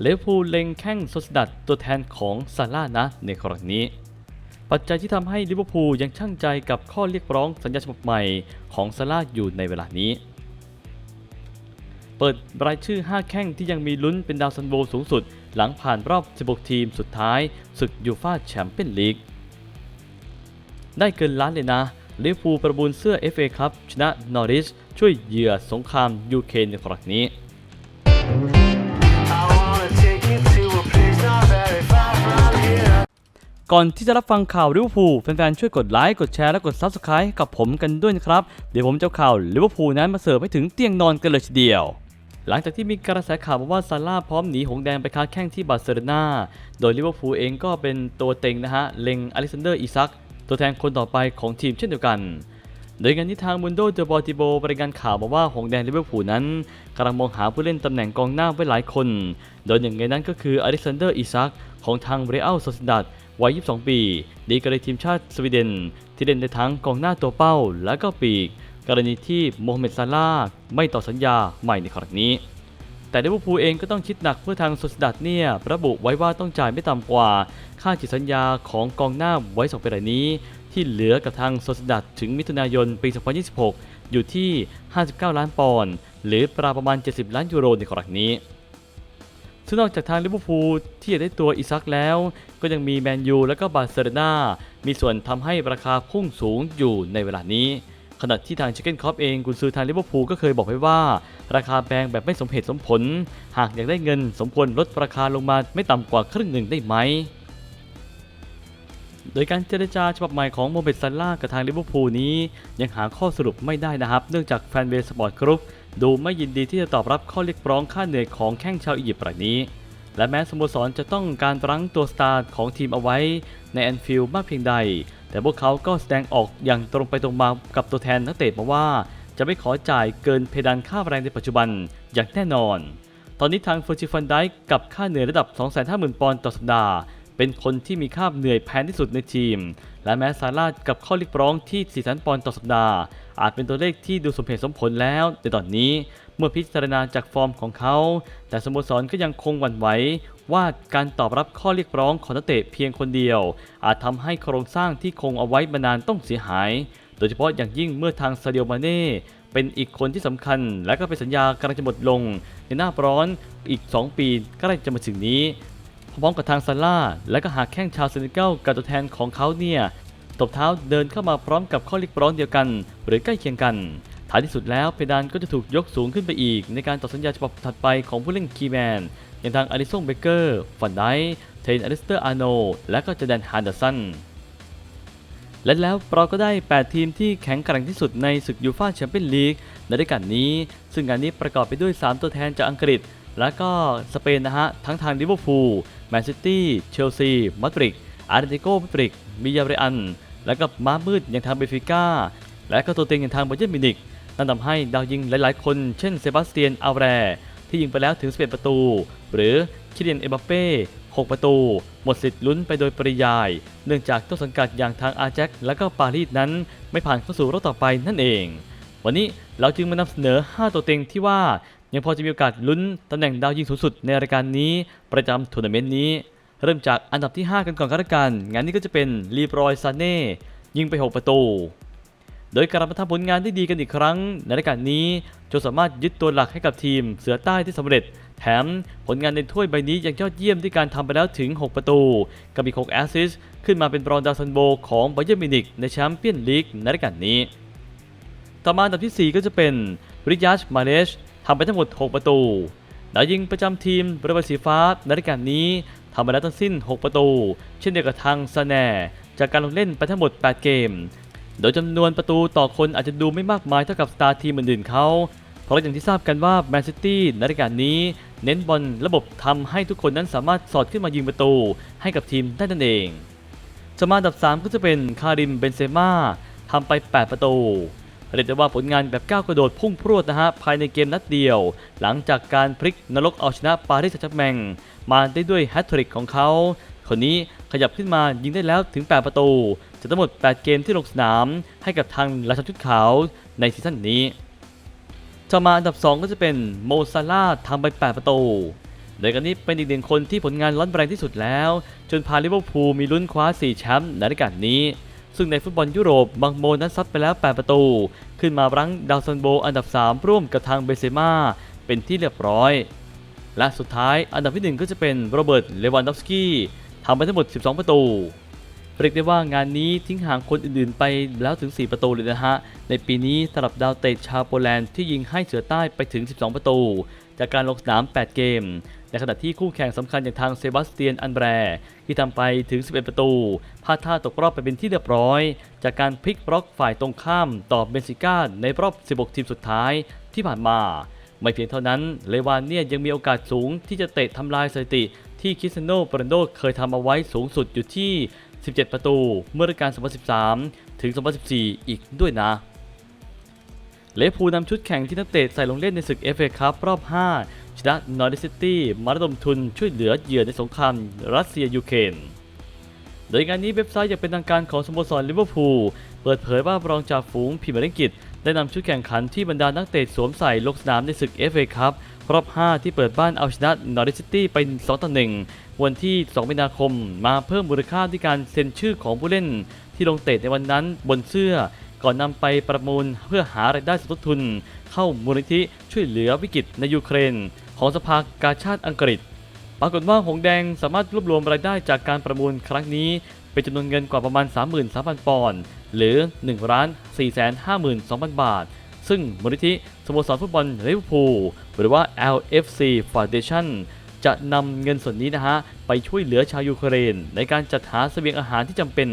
เลเวอร์พูลเล็งแข้งโซสดัดตัวแทนของซาร่านะในครั้งนี้ ปัจจัยที่ทำให้ลิเวอร์พูลยังช่างใจกับข้อเรียกร้องสัญญาฉบับใหม่ของซาร่าอยู่ในเวลานี้ เปิดรายชื่อ 5 แข้งที่ยังมีลุ้นเป็นดาวซันโบสูงสุด หลังผ่านรอบ 16 ทีมสุดท้ายศึกยูฟ่าแชมเปี้ยนลีกได้เกินล้านเลยนะลิเวอร์พูลประมูลเสื้อ FA ครับชนะนอริชช่วยเหยื่อสงครามยูเครนในครั้งนี้ ก่อนที่จะรับฟังข่าวลิเวอร์พูลแฟนๆช่วยกดไลค์กดแชร์และกด Subscribe ให้กับผมกันด้วยนะครับ เดี๋ยวผมจะข่าวลิเวอร์พูลนั้นมาเสิร์ฟให้ถึงเตียงนอนกันเลยทีเดียว หลังจากที่มีกระแสข่าวมาว่าซาร่าพร้อมหนีหงแดงไปค้าแข้งที่บาร์เซโลนาโดยลิเวอร์พูลเองก็เป็นตัวเต็งนะฮะเล็งอเล็กซานเดอร์อิซักตัวแทนคนต่อไปของทีมเช่นเดียวกันโดยงานนี้ทางมุนโดเดบอติโบรายงานข่าวมาว่าหงแดงลิเวอร์พูลนั้นกำลังมองหาผู้เล่นตำแหน่งกองหน้าไว้หลายคน โดยหนึ่งในนั้นก็คืออเล็กซานเดอร์อิซักของทางเรอัลโซซิดัด วัย 22 ปีดีกรีทีมชาติสวีเดน ที่เล่นในทั้งกองหน้าตัวเป้าและก็ปีก กรณีที่โมฮัมเหม็ดซาลาไม่ต่อสัญญาใหม่ในครั้งนี้ แต่ลิเวอร์พูเองก็ต้องคิดหนักเมื่อทางโซซิดัดเนี่ยระบุไว้ว่าต้องจ่ายไม่ต่ำกว่า ค่าจิตสัญญาของกองหน้าไว้สองปีรายนี้ ที่เหลือกับทางโซซิดัดถึงมิถุนายนปี 2026 อยู่ที่ 59 ล้านปอนด์หรือประมาณ 70 ล้านยูโรในครั้งนี้ ซึ่งนอกจากทางลิเวอร์พูลที่จะได้ตัวอิซักแล้ว ก็ยังมีแมนยูและก็บาร์เซโลนามีส่วนทำให้ราคาพุ่งสูงอยู่ในเวลานี้ ขณะที่ทางชิคเก้นคอปเองกุนซือทางลิเวอร์พูลก็เคยบอกไว้ว่า ราคาแพงแบบไม่สมเหตุสมผล หากอยากได้เงินสมควรลดราคาลงมาไม่ต่ำกว่าครึ่งหนึ่งได้ไหม โดยการเจรจาฉบับใหม่ของโมเมดซัลล่ากับทางลิเวอร์พูลนี้ ยังหาข้อสรุปไม่ได้นะครับ เนื่องจากแฟนเบสสปอร์ตกรุ๊ปดูไม่ยินดีที่จะตอบรับข้อเรียกร้องค่าเหนื่อยของแข้งชาวอียิปต์รายนี้ และแม้สโมสรจะต้องการรั้งตัวสตาร์ของทีมเอาไว้ในแอนฟิลด์มากเพียงใด แต่พวกเขาก็แสดงออกอย่างตรงไปตรงมากับตัวแทนนักเตะมาว่า จะไม่ขอจ่ายเกินเพดานค่าแรงในปัจจุบันอย่างแน่นอน ตอนนี้ทางเฟอร์จิฟันไดกับค่าเหนื่อยระดับ 250,000 ปอนด์ต่อสัปดาห์ เป็นคนที่มีค่าเหนื่อยแพงที่สุดในทีม และแม้ซาร่ากับข้อเรียกร้องที่4,000ปอนด์ต่อสัปดาห์ อาจเป็นตัวเลขที่ดูสมเหตุสมผลแล้วในตอนนี้เมื่อพิจารณาจากฟอร์มของเขา แต่สโมสรก็ยังคงหวั่นไหวว่าการตอบรับข้อเรียกร้องของนักเตะเพียงคนเดียว อาจทำให้โครงสร้างที่คงเอาไว้มานานต้องเสียหาย โดยเฉพาะอย่างยิ่งเมื่อทางซาเดียมาเน่เป็นอีกคนที่สำคัญ และก็เป็นสัญญากำลังจะหมดลง ในหน้าร้อนอีก 2 ปีใกล้จะมาถึงนี้ พร้อมกับทางซาร่าและก็หากแข้งชาวเซเกลกับตัวแทนของเขาเนี่ยตบเท้าเดินเข้ามาพร้อมกับข้อเรียกร้องเดียวกัน หรือใกล้เคียงกันท้ายที่สุดแล้วเพดานก็จะถูกยกสูงขึ้นไปอีก ในการต่อสัญญาฉบับถัดไปของผู้เล่นคีแมน อย่างทางอลิซงเบเกอร์ฟันไดเทนอลิสเตอร์อาร์โน และก็เจแดนฮานเดอร์สันและแล้วเราก็ได้ 8 ทีมที่แข็งแกร่งที่สุดในศึกยูฟ่าแชมเปี้ยนลีกในรายการนี้ ซึ่งงานนี้ประกอบไปด้วย 3 ตัวแทนจากอังกฤษ และก็สเปนนะฮะ ทั้งทางลิเวอร์พูลแมนซิตี้ เชลซี มาดริดอาร์เตติโกมาดริดมิยาเรอัน และก็ม้ามืดอย่างทางเบฟิก้า และก็ตัวเต็งอย่างทางบาเยิร์นมิวนิกนั่นทำให้ดาวยิงหลาย ๆ คนเช่นเซบาสเตียนอัลแรที่ยิงไปแล้วถึง 11 ประตู หรือคิเลียนเอมบัปเป้ 6 ประตู หมดสิทธิ์ลุ้นไปโดยปริยาย เนื่องจากต้นสังกัดอย่างทางอาแจ็คและก็ปารีสนั้น ไม่ผ่านเข้าสู่รอบต่อไปนั่นเอง วันนี้เราจึงมานำเสนอ 5 ตัวเต็งที่ว่า ยังพอจะมีโอกาสลุ้นตำแหน่งดาวยิงสูงสุดในรายการนี้ประจำทัวร์นาเมนต์นี้ เริ่มจากอันดับที่ 5 กันก่อนก็แล้วกัน งานนี้ก็จะเป็นลีบรอยซาเน่ยิงไป 6 ประตู โดยกลับมาทำผลงานได้ดีกันอีกครั้ง ในรายการนี้จนสามารถยึดตัวหลักให้กับทีมเสือใต้ที่สำเร็จ แถมผลงานในถ้วยใบนี้ยังยอดเยี่ยมด้วยการทำไปแล้วถึง 6 ประตูกับอีก6แอสซิสต์ขึ้นมาเป็นบรอนดาวซันโบของไบเยอร์มินิกในแชมเปี้ยนลีกในรายการนี้ ต่อมาอันดับทีสี่4 ก็จะเป็นริยัชมาเลช ทำไปทั้งหมด 6 ประตูดาวยิงประจำทีมบริบทสีฟ้าในรายการนี้ทำไปแล้วทั้งสิ้น 6 ประตู เช่นเดียวกับทางซาแนจากการลงเล่นไปทั้งหมด 8 เกม โดยจำนวนประตูต่อคนอาจจะดูไม่มากมายเท่ากับสตาร์ทีมอื่นๆเขา เพราะอย่างที่ทราบกันว่าแมนซิตี้ในรายการนี้ เน้นบอลระบบทำให้ทุกคนนั้นสามารถสอดขึ้นมายิงประตูให้กับทีมได้นั่นเองจะมาดับ 3 ก็จะเป็นคาริม เบนเซม่าทำไป 8 ประตู เรียกได้ว่าผลงานแบบก้าวกระโดดพุ่งพรวดนะฮะภายในเกมนัดเดียว หลังจากการพลิกนรกเอาชนะปารีสแซงต์แชร์แมงมาได้ด้วยแฮตทริกของเขาคนนี้ขยับขึ้นมายิงได้แล้วถึง 8 ประตูจากทั้งหมด 8 เกมที่ลงสนาม ให้กับทางราชชุดขาวในซีซั่นนี้ต่อมาอันดับ 2 ก็จะเป็นโมซาลาทำไป 8 ประตูโดยกันนี้เป็นอีกหนึ่งคนที่ผลงานร้อนแรงที่สุดแล้ว จนพาลิเวอร์พูลมีลุ้นคว้า 4 แชมป์ในฤดูกาลนี้ ซึ่งในฟุตบอลยุโรปบางโมนั้นซัดไปแล้ว 8 ประตู ขึ้นมารั้งดาวซันโบอันดับ 3 ร่วมกับทางเบเซมาเป็นที่เรียบร้อย และสุดท้ายอันดับที่ 1 ก็จะเป็นโรเบิร์ตเลวันดอฟสกี้ทำไปทั้งหมด 12 ประตูเรียกได้ว่างานนี้ทิ้งห่างคนอื่นๆ ไปแล้วถึง 4 ประตูเลยนะฮะ ในปีนี้สำหรับดาวเตะชาวโปแลนด์ที่ยิงให้เสือใต้ไปถึง 12 ประตู จากการลงสนาม 8 เกม ในขณะที่คู่แข่งสำคัญอย่างทางเซบาสเตียนอันแบรที่ทำไปถึง 11 ประตูพลาดท่าตกรอบไปเป็นที่เรียบร้อย จากการพลิกบล็อกฝ่ายตรงข้ามต่อเบนซิก้าในรอบ 16 ทีมสุดท้ายที่ผ่านมา ไม่เพียงเท่านั้น เลวานเนียยังมีโอกาสสูงที่จะเตะทำลายสถิติ ที่คริสเตโนโรนัลโดเคยทำเอาไว้สูงสุดอยู่ที่ 17 ประตูเมื่อฤดูกาล 2013 ถึง 2014 อีกด้วยนะเลพูนำชุดแข่งที่นักเตะใส่ลงเล่นในศึก FA คัพรอบ 5 ชนะนอร์ดิซิตี้มาระดมทุนช่วยเหลือเหยื่อในสงครามรัสเซียยูเครนโดยงานนี้เว็บไซต์อย่างเป็นทางการของสโมสรลิเวอร์พูลเปิดเผยว่ารองจ่าฝูงพรีเมียร์ลีกอังกฤษ ได้นำชุดแข่งขันที่บรรดานักเตะสวมใส่ลงสนามในศึก FA คัพรอบ 5 ที่เปิดบ้านเอาชนะนอร์ดิซิตี้ไป 2 ต่อ 1 วันที่ 2 มีนาคม มาเพิ่มมูลค่าด้วยการเซ็นชื่อของผู้เล่น ที่ลงเตะในวันนั้นบนเสื้อ ก่อนนำไปประมูลเพื่อหารายได้สมทบทุน เข้ามูลนิธิช่วยเหลือวิกฤตในยูเครน ของสภากาชาติอังกฤษ ปรากฏว่าหงแดงสามารถรวบรวมรายได้จากการประมูลครั้งนี้ เป็นจำนวนเงินกว่าประมาณ 33,000 ปอนด์หรือ1ล้าน452,000 บาท ซึ่งมูลนิธิสโมสรฟุตบอลลิเวอร์พูลหรือว่า LFC Foundation จะนำเงินส่วนนี้นะฮะ ไปช่วยเหลือชาวยูเครน ในการจัดหาเสบียงอาหารที่จำเป็น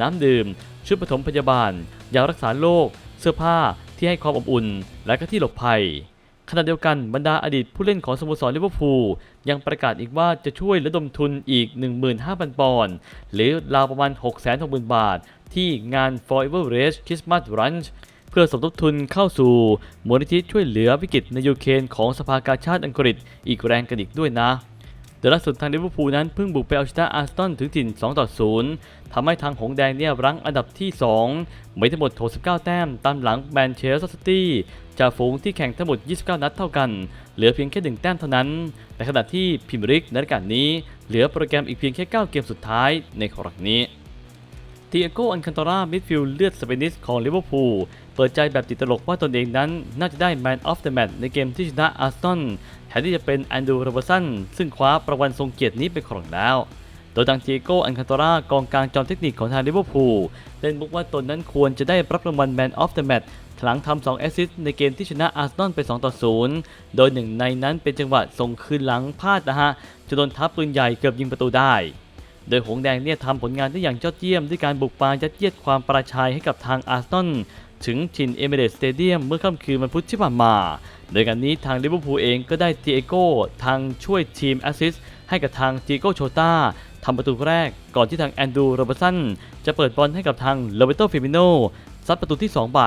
น้ำดื่ม ชุดปฐมพยาบาล ยารักษาโรคเสื้อผ้าที่ให้ความอบอุ่น และก็ที่หลบภัย ขณะเดียวกันบรรดาอดีตผู้เล่นของสโมสรลิเวอร์พูลยังประกาศอีกว่าจะช่วยระดมทุนอีก 15,000 ปอนด์หรือราวประมาณ 660,000 บาท ที่งาน Forever Race Christmas Lunch เพื่อสมทบทุนเข้าสู่มูลนิธิช่วยเหลือวิกฤตในยูเครนของสภากาชาติอังกฤษอีกแรงกันอีกด้วยนะ โดยล่าสุดทางลิเวอร์พูลนั้นเพิ่งบุกไปเอาชนะอาร์เซนอลถึงถิ่น 2 ต่อ 0 ทำให้ทางหงแดงเนี่ยรั้งอันดับที่ 2 มีทั้งหมด 69 แต้ม ตามหลังแมนเชสเตอร์ซิตี้จากฝูงที่แข่งทั้งหมด 29 นัดเท่ากัน เหลือเพียงแค่ 1 แต้มเท่านั้น ในขณะที่พิมริกในฤดูกาลนี้ เหลือโปรแกรมอีกเพียงแค่ 9 เกมสุดท้ายในครั้งนี้ เตียโกอันคันตรามิดฟิลด์เลือดสเปนิสของลิเวอร์พูลเปิดใจแบบติดตลกว่าตนเองนั้น น่าจะได้ Man of the Match ในเกมที่ชนะอาร์ซนอลแทนที่จะเป็นแอนดูโรเบสันซึ่งคว้าประวันทรงเกียรตินี้ไปครองแล้ว โดยทางเตียโกอันคันตรากองกลางจอมเทคนิคของทางลิเวอร์พูลเล่นมุกว่าตนนั้นควรจะได้รับรางวัล Man of the Match หลังทำ2แอสซิสต์ในเกมที่ชนะอาร์ซนอลไป2ต่อ0โดยหนึ่งในนั้นเป็นจังหวะส่งคืนหลังพลาดนะฮะจะโดนทับปืนใหญ่เกือบยิงประตูได้ โดยหงแดงเนี่ยทำผลงานได้อย่างยอดเยี่ยมด้วยการบุกปายัดเยียดความประชัยให้กับทางอาร์เซนอลถึงถิ่นเอเมเรตสเตเดียมเมื่อค่ำคืนวันพุธที่ผ่านมา โดยการนี้ทางลิเวอร์พูลเองก็ได้เตียโก้ทางช่วยทีมแอสซิสให้กับทางตีโก้โชตาทำประตูแรกก่อนที่ทางแอนดูโรเบสันจะเปิดบอลให้กับทางโรเบโตเฟมิโนซัดประตูที่2ไป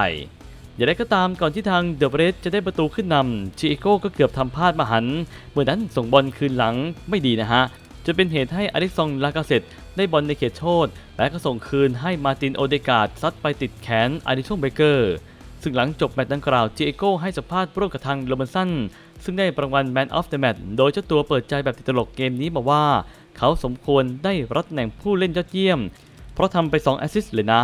อย่างไรก็ตามก่อนที่ทางเดอะเบรสจะได้ประตูขึ้นนำชิโก้ก็เกือบทำพลาดมหันเมื่อนั้นส่งบอลคืนหลังไม่ดีนะฮะ จะเป็นเหตุให้อเล็กซองลากาเซตได้บอลในเขตโทษและก็ส่งคืนให้มาตินโอเดกาดซัดไปติดแขนอาริสันเบเกอร์ ซึ่งหลังจบแมตช์ดังกล่าวจิเอโก้ให้สัมภาษณ์ร่วมกับทางโรเบนสันซึ่งได้รางวัล Man of the Match โดยเจ้าตัวเปิดใจแบบติดตลกเกมนี้มาว่า เขาสมควรได้รับตำแหน่งผู้เล่นยอดเยี่ยม เพราะทำไป 2 แอสซิสต์เลยนะ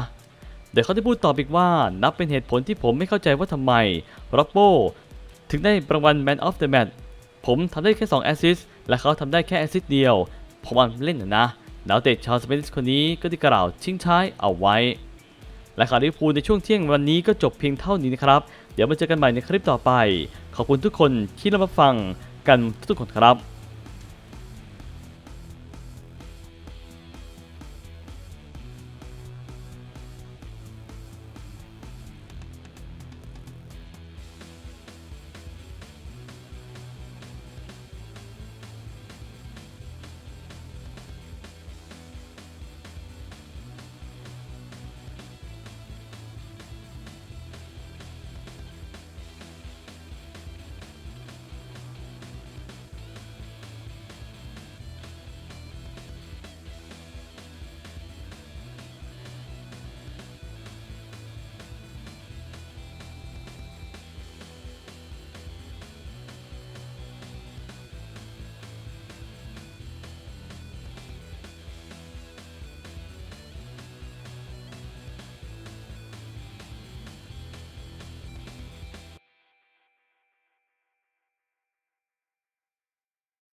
เดี๋ยวเขาได้พูดต่ออีกว่า นับเป็นเหตุผลที่ผมไม่เข้าใจว่าทำไมร็อบโบถึงได้รางวัล Man of the Match ผมทำได้แค่ 2 แอสซิสต์และเขาทำได้แค่แอสซิสต์เดียว ผมอ่านเล่นนะนะดาวเตะชาวสเปนิสคนนี้ก็ได้กล่าวชิงท้ายเอาไว้ และข่าวลิเวอร์พูลในช่วงเที่ยงวันนี้ก็จบเพียงเท่านี้นะครับ เดี๋ยวมาเจอกันใหม่ในคลิปต่อไป ขอบคุณทุกคนที่รับฟังกันทุกคนครับ